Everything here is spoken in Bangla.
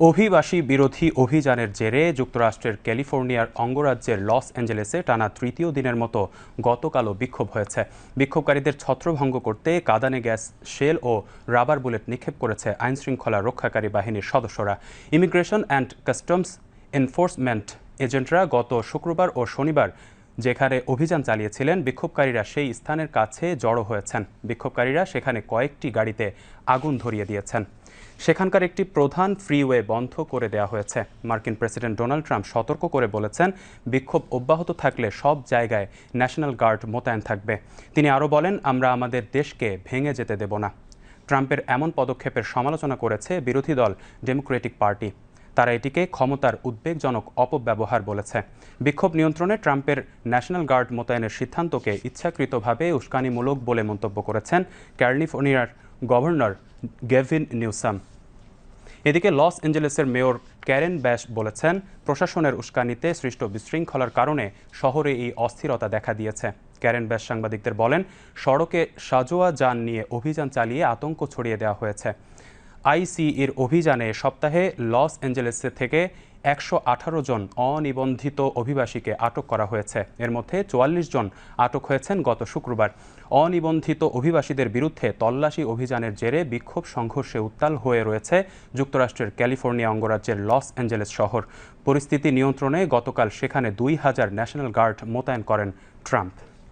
অভিবাসী বিরোধী অভিযানের জেরে যুক্তরাষ্ট্রের ক্যালিফোর্নিয়ার অঙ্গরাজ্যের লস অ্যাঞ্জেলেসে টানা তৃতীয় দিনের মতো গতকালও বিক্ষোভ হয়েছে। বিক্ষোভকারীদের ছত্রভঙ্গ করতে কাদানে গ্যাস, শেল ও রাবার বুলেট নিক্ষেপ করেছে আইনশৃঙ্খলা রক্ষাকারী বাহিনীর সদস্যরা। ইমিগ্রেশন অ্যান্ড কাস্টমস এনফোর্সমেন্ট এজেন্টরা গত শুক্রবার ও শনিবার যেখানে অভিযান চালিয়েছিলেন, বিক্ষোভকারীরা সেই স্থানের কাছে জড়ো হয়েছেন। বিক্ষোভকারীরা সেখানে কয়েকটি গাড়িতে আগুন ধরিয়ে দিয়েছেন। সেখানকার একটি প্রধান ফ্রিওয়ে বন্ধ করে দেওয়া হয়েছে। মার্কিন প্রেসিডেন্ট ডোনাল্ড ট্রাম্প সতর্ক করে বলেছেন, বিক্ষোভ অব্যাহত থাকলে সব জায়গায় ন্যাশনাল গার্ড মোতায়েন থাকবে। তিনি আরও বলেন, আমরা আমাদের দেশকে ভেঙে যেতে দেব না। ট্রাম্পের এমন পদক্ষেপের সমালোচনা করেছে বিরোধী দল ডেমোক্রেটিক পার্টি। তারা এটিকে ক্ষমতার উদ্বেগজনক অপব্যবহার বলেছে। বিক্ষোভ নিয়ন্ত্রণে ট্রাম্পের ন্যাশনাল গার্ড মোতায়েনের সিদ্ধান্তকে ইচ্ছাকৃতভাবে উস্কানিমূলক বলে মন্তব্য করেছেন ক্যালিফোর্নিয়ার গভর্নর গেভিন নিউসাম। এদিকে লস অ্যাঞ্জেলেসের মেয়র ক্যারেন ব্যাশ বলেছেন, প্রশাসনের উস্কানিতে সৃষ্ট বিশৃঙ্খলার কারণে শহরে এই অস্থিরতা দেখা দিয়েছে। ক্যারেন ব্যাশ সাংবাদিকদের বলেন, সড়কে সাজোয়া যান নিয়ে অভিযান চালিয়ে আতঙ্ক ছড়িয়ে দেওয়া হয়েছে। আইসিইর অভিযানে সপ্তাহে লস অ্যাঞ্জেলেস থেকে একশো আঠারো জন অনিবন্ধিত অভিবাসীকে আটক করা হয়েছে। এর মধ্যে চুয়াল্লিশ জন আটক হয়েছেন গত শুক্রবার। অনিবন্ধিত অভিবাসীদের বিরুদ্ধে তল্লাশি অভিযানের জেরে বিক্ষোভ সংঘর্ষে উত্তাল হয়ে রয়েছে যুক্তরাষ্ট্রের ক্যালিফোর্নিয়া অঙ্গরাজ্যের লস অ্যাঞ্জেলেস শহর। পরিস্থিতি নিয়ন্ত্রণে গতকাল সেখানে দুই হাজার ন্যাশনাল গার্ড মোতায়েন করেন ট্রাম্প।